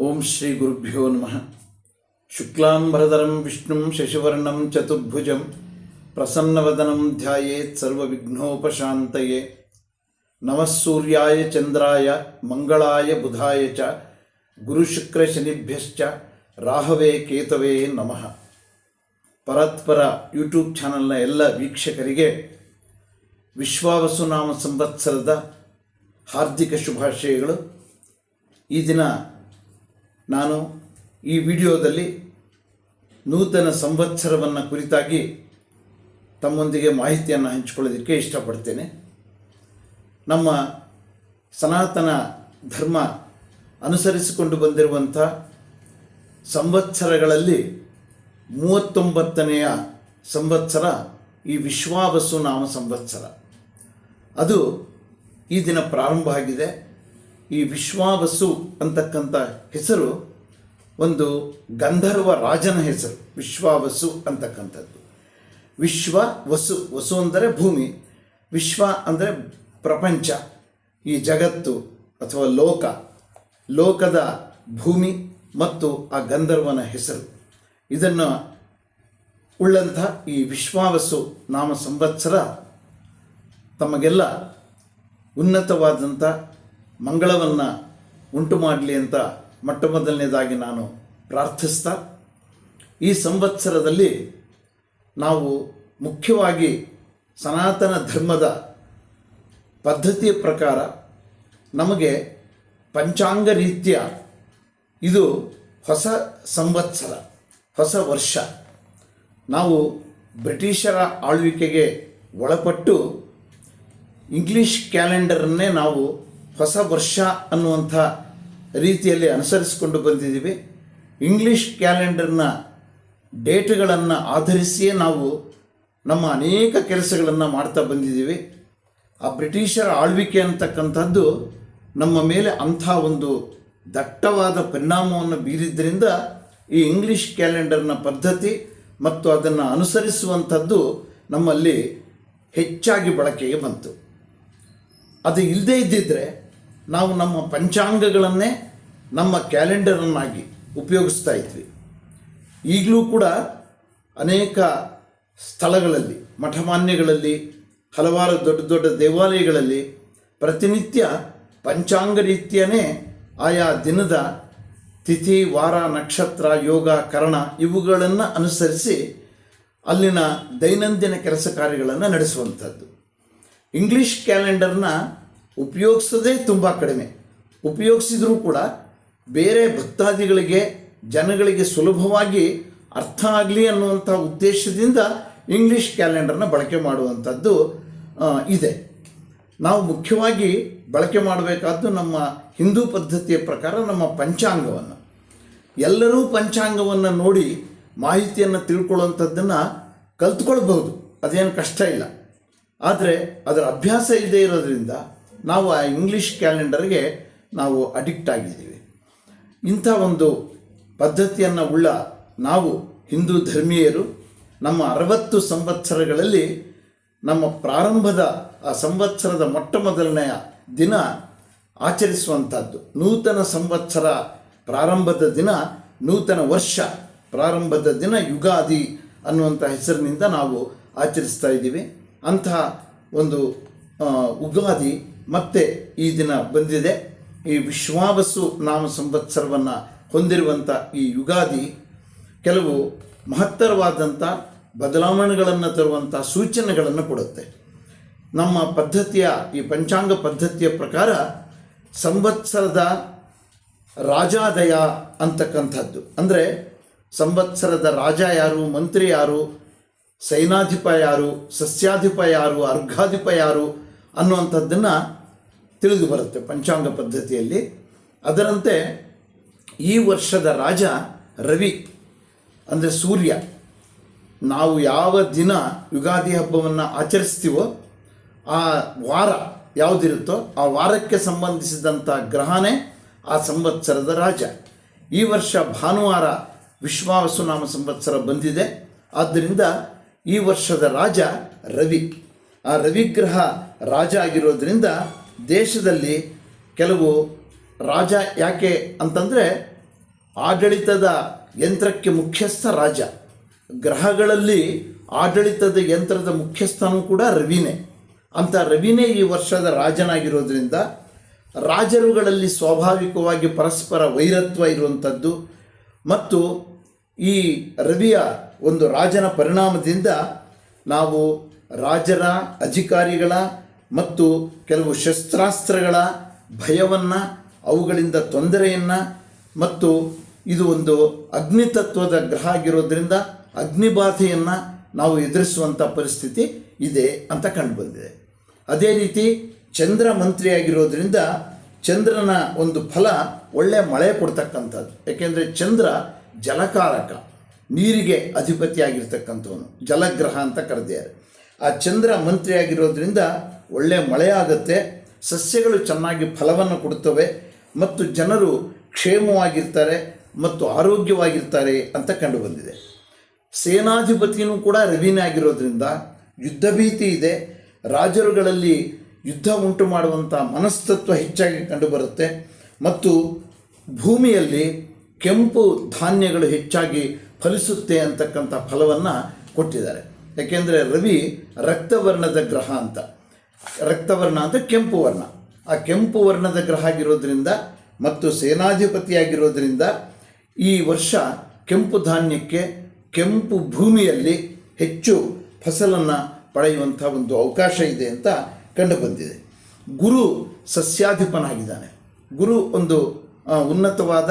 ಓಂ ಶ್ರೀ ಗುರುಭ್ಯೋ ನಮಃ. ಶುಕ್ಲಾಂಬರಧರಂ ವಿಷ್ಣುಂ ಶಶಿವರ್ಣಂ ಚತುರ್ಭುಜಂ ಪ್ರಸನ್ನವದನಂ ಧ್ಯಾಯೇತ್ ಸರ್ವವಿಘ್ನೋಪಶಾಂತಯೇ. ನಮಃ ಚಂದ್ರಾಯ ಮಂಗಳಾಯ ಬುಧಾಯ ಚ ಗುರುಶುಕ್ರಶನಿಭ್ಯಶ್ಚ ರಾಹವೇ ಕೇತವೇ ನಮಃ. ಪರತ್ಪರ ಯೂಟ್ಯೂಬ್ ಚಾನಲ್ನ ಎಲ್ಲ ವೀಕ್ಷಕರಿಗೆ ವಿಶ್ವಾವಸುನಾಮ ಸಂವತ್ಸರದ ಹಾರ್ದಿಕ ಶುಭಾಶಯಗಳು. ಈ ದಿನ ನಾನು ಈ ವಿಡಿಯೋದಲ್ಲಿ ನೂತನ ಸಂವತ್ಸರವನ್ನು ಕುರಿತಾಗಿ ತಮ್ಮೊಂದಿಗೆ ಮಾಹಿತಿಯನ್ನು ಹಂಚಿಕೊಳ್ಳೋದಕ್ಕೆ ಇಷ್ಟಪಡ್ತೇನೆ. ನಮ್ಮ ಸನಾತನ ಧರ್ಮ ಅನುಸರಿಸಿಕೊಂಡು ಬಂದಿರುವಂಥ ಸಂವತ್ಸರಗಳಲ್ಲಿ ಮೂವತ್ತೊಂಬತ್ತನೆಯ ಸಂವತ್ಸರ ಈ ವಿಶ್ವಾವಸು ನಾಮ ಸಂವತ್ಸರ. ಅದು ಈ ದಿನ ಪ್ರಾರಂಭ ಆಗಿದೆ. ಈ ವಿಶ್ವಾವಸು ಅಂತಕ್ಕಂಥ ಹೆಸರು ಒಂದು ಗಂಧರ್ವ ರಾಜನ ಹೆಸರು, ವಿಶ್ವಾವಸು ಅಂತಕ್ಕಂಥದ್ದು. ವಿಶ್ವ ವಸು ವಸು ಅಂದರೆ ಭೂಮಿ, ವಿಶ್ವ ಅಂದರೆ ಪ್ರಪಂಚ, ಈ ಜಗತ್ತು ಅಥವಾ ಲೋಕ, ಲೋಕದ ಭೂಮಿ ಮತ್ತು ಆ ಗಂಧರ್ವನ ಹೆಸರು. ಇದನ್ನು ಉಳ್ಳಂಥ ಈ ವಿಶ್ವಾವಸು ನಾಮ ಸಂವತ್ಸರ ತಮಗೆಲ್ಲ ಉನ್ನತವಾದಂಥ ಮಂಗಳವನ್ನು ಉಂಟು ಮಾಡಲಿ ಅಂತ ಮೊಟ್ಟ ಮೊದಲನೇದಾಗಿ ನಾನು ಪ್ರಾರ್ಥಿಸ್ತಾ, ಈ ಸಂವತ್ಸರದಲ್ಲಿ ನಾವು ಮುಖ್ಯವಾಗಿ ಸನಾತನ ಧರ್ಮದ ಪದ್ಧತಿಯ ಪ್ರಕಾರ ನಮಗೆ ಪಂಚಾಂಗ ರೀತಿಯ ಇದು ಹೊಸ ಸಂವತ್ಸರ, ಹೊಸ ವರ್ಷ. ನಾವು ಬ್ರಿಟಿಷರ ಆಳ್ವಿಕೆಗೆ ಒಳಪಟ್ಟು ಇಂಗ್ಲಿಷ್ ಕ್ಯಾಲೆಂಡರನ್ನೇ ನಾವು ಹೊಸ ವರ್ಷ ಅನ್ನುವಂಥ ರೀತಿಯಲ್ಲಿ ಅನುಸರಿಸಿಕೊಂಡು ಬಂದಿದ್ದೀವಿ. ಇಂಗ್ಲಿಷ್ ಕ್ಯಾಲೆಂಡರ್ನ ಡೇಟ್ಗಳನ್ನು ಆಧರಿಸಿಯೇ ನಾವು ನಮ್ಮ ಅನೇಕ ಕೆಲಸಗಳನ್ನು ಮಾಡ್ತಾ ಬಂದಿದ್ದೀವಿ. ಆ ಬ್ರಿಟಿಷರ ಆಳ್ವಿಕೆ ಅಂತಕ್ಕಂಥದ್ದು ನಮ್ಮ ಮೇಲೆ ಅಂಥ ಒಂದು ದಟ್ಟವಾದ ಪರಿಣಾಮವನ್ನು ಬೀರಿದ್ದರಿಂದ ಈ ಇಂಗ್ಲಿಷ್ ಕ್ಯಾಲೆಂಡರ್ನ ಪದ್ಧತಿ ಮತ್ತು ಅದನ್ನು ಅನುಸರಿಸುವಂಥದ್ದು ನಮ್ಮಲ್ಲಿ ಹೆಚ್ಚಾಗಿ ಬಳಕೆಗೆ ಬಂತು. ಅದು ಇಲ್ಲದೇ ಇದ್ದಿದ್ದರೆ ನಾವು ನಮ್ಮ ಪಂಚಾಂಗಗಳನ್ನೇ ನಮ್ಮ ಕ್ಯಾಲೆಂಡರನ್ನಾಗಿ ಉಪಯೋಗಿಸ್ತಾ ಇದ್ವಿ. ಈಗಲೂ ಕೂಡ ಅನೇಕ ಸ್ಥಳಗಳಲ್ಲಿ, ಮಠಮಾನ್ಯಗಳಲ್ಲಿ, ಹಲವಾರು ದೊಡ್ಡ ದೊಡ್ಡ ದೇವಾಲಯಗಳಲ್ಲಿ ಪ್ರತಿನಿತ್ಯ ಪಂಚಾಂಗ ರೀತಿಯೇ ಆಯಾ ದಿನದ ತಿಥಿ, ವಾರ, ನಕ್ಷತ್ರ, ಯೋಗ, ಕರಣ ಇವುಗಳನ್ನು ಅನುಸರಿಸಿ ಅಲ್ಲಿನ ದೈನಂದಿನ ಕೆಲಸ ಕಾರ್ಯಗಳನ್ನು ನಡೆಸುವಂಥದ್ದು ಇಂಗ್ಲೀಷ್ ಕ್ಯಾಲೆಂಡರ್ನ ಉಪಯೋಗಿಸೋದೇ ತುಂಬ ಕಡಿಮೆ. ಉಪಯೋಗಿಸಿದರೂ ಕೂಡ ಬೇರೆ ಭಕ್ತಾದಿಗಳಿಗೆ, ಜನಗಳಿಗೆ ಸುಲಭವಾಗಿ ಅರ್ಥ ಆಗಲಿ ಅನ್ನುವಂಥ ಉದ್ದೇಶದಿಂದ ಇಂಗ್ಲಿಷ್ ಕ್ಯಾಲೆಂಡರ್ನ ಬಳಕೆ ಮಾಡುವಂಥದ್ದು ಇದೆ. ನಾವು ಮುಖ್ಯವಾಗಿ ಬಳಕೆ ಮಾಡಬೇಕಾದ್ದು ನಮ್ಮ ಹಿಂದೂ ಪದ್ಧತಿಯ ಪ್ರಕಾರ ನಮ್ಮ ಪಂಚಾಂಗವನ್ನು. ಎಲ್ಲರೂ ಪಂಚಾಂಗವನ್ನು ನೋಡಿ ಮಾಹಿತಿಯನ್ನು ತಿಳ್ಕೊಳ್ಳುವಂಥದ್ದನ್ನು ಕಲ್ತ್ಕೊಳ್ಬಹುದು. ಅದೇನು ಕಷ್ಟ ಇಲ್ಲ. ಆದರೆ ಅದರ ಅಭ್ಯಾಸ ಇಲ್ಲದೇ ಇರೋದ್ರಿಂದ ನಾವು ಆ ಇಂಗ್ಲೀಷ್ ಕ್ಯಾಲೆಂಡರ್ಗೆ ನಾವು ಅಡಿಕ್ಟ್ ಆಗಿದ್ದೀವಿ. ಇಂಥ ಒಂದು ಪದ್ಧತಿಯನ್ನು ಉಳ್ಳ ನಾವು ಹಿಂದೂ ಧರ್ಮೀಯರು ನಮ್ಮ ಅರವತ್ತು ಸಂವತ್ಸರಗಳಲ್ಲಿ ನಮ್ಮ ಪ್ರಾರಂಭದ ಆ ಸಂವತ್ಸರದ ಮೊಟ್ಟ ಮೊದಲನೆಯ ದಿನ ಆಚರಿಸುವಂಥದ್ದು. ನೂತನ ಸಂವತ್ಸರ ಪ್ರಾರಂಭದ ದಿನ, ನೂತನ ವರ್ಷ ಪ್ರಾರಂಭದ ದಿನ ಯುಗಾದಿ ಅನ್ನುವಂಥ ಹೆಸರಿನಿಂದ ನಾವು ಆಚರಿಸ್ತಾ ಇದ್ದೀವಿ. ಅಂತಹ ಒಂದು ಉಗಾದಿ ಮತ್ತೆ ಈ ದಿನ ಬಂದಿದೆ. ಈ ವಿಶ್ವಾವಸು ನಾಮ ಸಂವತ್ಸರವನ್ನು ಹೊಂದಿರುವಂಥ ಈ ಯುಗಾದಿ ಕೆಲವು ಮಹತ್ತರವಾದಂಥ ಬದಲಾವಣೆಗಳನ್ನು ತರುವಂಥ ಸೂಚನೆಗಳನ್ನು ಕೊಡುತ್ತೆ. ನಮ್ಮ ಪದ್ಧತಿಯ, ಈ ಪಂಚಾಂಗ ಪದ್ಧತಿಯ ಪ್ರಕಾರ ಸಂವತ್ಸರದ ರಾಜಾದಯ ಅಂತಕ್ಕಂಥದ್ದು. ಅಂದರೆ ಸಂವತ್ಸರದ ರಾಜ ಯಾರು, ಮಂತ್ರಿ ಯಾರು, ಸೈನಾಧಿಪ ಯಾರು, ಸಸ್ಯಾಧಿಪ ಯಾರು, ಅರ್ಘಾಧಿಪ ಯಾರು ಅನ್ನುವಂಥದ್ದನ್ನು ತಿಳಿದು ಬರುತ್ತೆ ಪಂಚಾಂಗ ಪದ್ಧತಿಯಲ್ಲಿ. ಅದರಂತೆ ಈ ವರ್ಷದ ರಾಜ ರವಿ ಅಂದರೆ ಸೂರ್ಯ, ನಾವು ಯಾವ ದಿನ ಯುಗಾದಿ ಹಬ್ಬವನ್ನು ಆಚರಿಸ್ತೀವೋ ಆ ವಾರ ಯಾವುದಿರುತ್ತೋ ಆ ವಾರಕ್ಕೆ ಸಂಬಂಧಿಸಿದಂಥ ಗ್ರಹನೇ ಆ ಸಂವತ್ಸರದ ರಾಜ. ಈ ವರ್ಷ ಭಾನುವಾರ ವಿಶ್ವಾವಸು ನಾಮ ಸಂವತ್ಸರ ಬಂದಿದೆ. ಆದ್ದರಿಂದ ಈ ವರ್ಷದ ರಾಜ ರವಿ. ಆ ರವಿಗ್ರಹ ರಾಜ ಆಗಿರೋದ್ರಿಂದ ದೇಶದಲ್ಲಿ ಕೆಲವು ರಾಜ ಯಾಕೆ ಅಂತಂದರೆ ಆಡಳಿತದ ಯಂತ್ರಕ್ಕೆ ಮುಖ್ಯಸ್ಥ ರಾಜ. ಗ್ರಹಗಳಲ್ಲಿ ಆಡಳಿತದ ಯಂತ್ರದ ಮುಖ್ಯಸ್ಥನೂ ಕೂಡ ರವಿನೇ. ಅಂತ ರವಿನೇ ಈ ವರ್ಷದ ರಾಜನಾಗಿರೋದ್ರಿಂದ ರಾಜರುಗಳಲ್ಲಿ ಸ್ವಾಭಾವಿಕವಾಗಿ ಪರಸ್ಪರ ವೈರತ್ವ ಇರುವಂಥದ್ದು ಮತ್ತು ಈ ರವಿಯ ಒಂದು ರಾಜನ ಪರಿಣಾಮದಿಂದ ನಾವು ರಾಜರ ಅಧಿಕಾರಿಗಳ ಮತ್ತು ಕೆಲವು ಶಸ್ತ್ರಾಸ್ತ್ರಗಳ ಭಯವನ್ನು, ಅವುಗಳಿಂದ ತೊಂದರೆಯನ್ನು ಮತ್ತು ಇದು ಒಂದು ಅಗ್ನಿತತ್ವದ ಗ್ರಹ ಆಗಿರೋದ್ರಿಂದ ಅಗ್ನಿಬಾಧೆಯನ್ನು ನಾವು ಎದುರಿಸುವಂಥ ಪರಿಸ್ಥಿತಿ ಇದೆ ಅಂತ ಕಂಡುಬಂದಿದೆ. ಅದೇ ರೀತಿ ಚಂದ್ರ ಮಂತ್ರಿಯಾಗಿರೋದ್ರಿಂದ ಚಂದ್ರನ ಒಂದು ಫಲ ಒಳ್ಳೆಯ ಮಳೆ ಕೊಡ್ತಕ್ಕಂಥದ್ದು. ಯಾಕೆಂದರೆ ಚಂದ್ರ ಜಲಕಾರಕ, ನೀರಿಗೆ ಅಧಿಪತಿಯಾಗಿರ್ತಕ್ಕಂಥವನು, ಜಲಗ್ರಹ ಅಂತ ಕರೆದಿದ್ದಾರೆ. ಆ ಚಂದ್ರ ಮಂತ್ರಿಯಾಗಿರೋದ್ರಿಂದ ಒಳ್ಳೆಯ ಮಳೆಯಾಗುತ್ತೆ, ಸಸ್ಯಗಳು ಚೆನ್ನಾಗಿ ಫಲವನ್ನು ಕೊಡುತ್ತವೆ ಮತ್ತು ಜನರು ಕ್ಷೇಮವಾಗಿರ್ತಾರೆ ಮತ್ತು ಆರೋಗ್ಯವಾಗಿರ್ತಾರೆ ಅಂತ ಕಂಡುಬಂದಿದೆ. ಸೇನಾಧಿಪತಿಯೂ ಕೂಡ ರವಿನೇ ಆಗಿರೋದ್ರಿಂದ ಯುದ್ಧ ಭೀತಿ ಇದೆ. ರಾಜರುಗಳಲ್ಲಿ ಯುದ್ಧ ಉಂಟು ಮಾಡುವಂಥ ಮನಸ್ತತ್ವ ಹೆಚ್ಚಾಗಿ ಕಂಡುಬರುತ್ತೆ ಮತ್ತು ಭೂಮಿಯಲ್ಲಿ ಕೆಂಪು ಧಾನ್ಯಗಳು ಹೆಚ್ಚಾಗಿ ಫಲಿಸುತ್ತೆ ಅಂತಕ್ಕಂಥ ಫಲವನ್ನು ಕೊಟ್ಟಿದ್ದಾರೆ. ಯಾಕೆಂದರೆ ರವಿ ರಕ್ತವರ್ಣದ ಗ್ರಹ ಅಂತ. ರಕ್ತವರ್ಣ ಅಂತ ಕೆಂಪು ವರ್ಣ. ಆ ಕೆಂಪು ವರ್ಣದ ಗ್ರಹ ಆಗಿರೋದ್ರಿಂದ ಮತ್ತು ಸೇನಾಧಿಪತಿಯಾಗಿರೋದ್ರಿಂದ ಈ ವರ್ಷ ಕೆಂಪು ಧಾನ್ಯಕ್ಕೆ ಕೆಂಪು ಭೂಮಿಯಲ್ಲಿ ಹೆಚ್ಚು ಫಸಲನ್ನು ಪಡೆಯುವಂಥ ಒಂದು ಅವಕಾಶ ಇದೆ ಅಂತ ಕಂಡುಬಂದಿದೆ. ಗುರು ಸಸ್ಯಾಧಿಪನಾಗಿದ್ದಾನೆ. ಗುರು ಒಂದು ಉನ್ನತವಾದ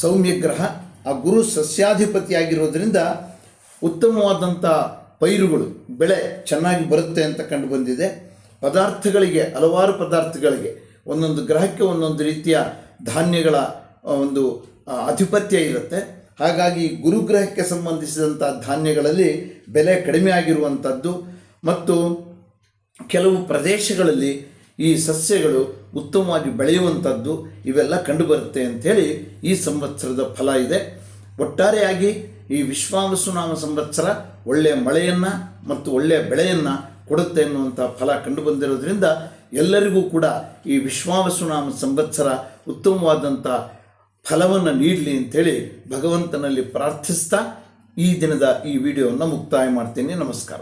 ಸೌಮ್ಯ ಗ್ರಹ. ಆ ಗುರು ಸಸ್ಯಾಧಿಪತಿಯಾಗಿರೋದ್ರಿಂದ ಉತ್ತಮವಾದಂಥ ಪೈರುಗಳು, ಬೆಳೆ ಚೆನ್ನಾಗಿ ಬರುತ್ತೆ ಅಂತ ಕಂಡುಬಂದಿದೆ. ಪದಾರ್ಥಗಳಿಗೆ, ಹಲವಾರು ಪದಾರ್ಥಗಳಿಗೆ, ಒಂದೊಂದು ಗ್ರಹಕ್ಕೆ ಒಂದೊಂದು ರೀತಿಯ ಧಾನ್ಯಗಳ ಒಂದು ಆಧಿಪತ್ಯ ಇರುತ್ತೆ. ಹಾಗಾಗಿ ಗುರುಗ್ರಹಕ್ಕೆ ಸಂಬಂಧಿಸಿದಂಥ ಧಾನ್ಯಗಳಲ್ಲಿ ಬೆಲೆ ಕಡಿಮೆ ಆಗಿರುವಂಥದ್ದು ಮತ್ತು ಕೆಲವು ಪ್ರದೇಶಗಳಲ್ಲಿ ಈ ಸಸ್ಯಗಳು ಉತ್ತಮವಾಗಿ ಬೆಳೆಯುವಂಥದ್ದು ಇವೆಲ್ಲ ಕಂಡುಬರುತ್ತೆ ಅಂಥೇಳಿ ಈ ಸಂವತ್ಸರದ ಫಲ ಇದೆ. ಒಟ್ಟಾರೆಯಾಗಿ ಈ ವಿಶ್ವಾವಸುನಾಮ ಸಂವತ್ಸರ ಒಳ್ಳೆಯ ಮಳೆಯನ್ನು ಮತ್ತು ಒಳ್ಳೆಯ ಬೆಳೆಯನ್ನು ಕೊಡುತ್ತೆ ಅನ್ನುವಂಥ ಫಲ ಕಂಡುಬಂದಿರೋದ್ರಿಂದ ಎಲ್ಲರಿಗೂ ಕೂಡ ಈ ವಿಶ್ವಾವಸುನಾಮ ಸಂವತ್ಸರ ಉತ್ತಮವಾದಂಥ ಫಲವನ್ನು ನೀಡಲಿ ಅಂಥೇಳಿ ಭಗವಂತನಲ್ಲಿ ಪ್ರಾರ್ಥಿಸ್ತಾ ಈ ದಿನದ ಈ ವಿಡಿಯೋವನ್ನು ಮುಕ್ತಾಯ ಮಾಡ್ತೀನಿ. ನಮಸ್ಕಾರ.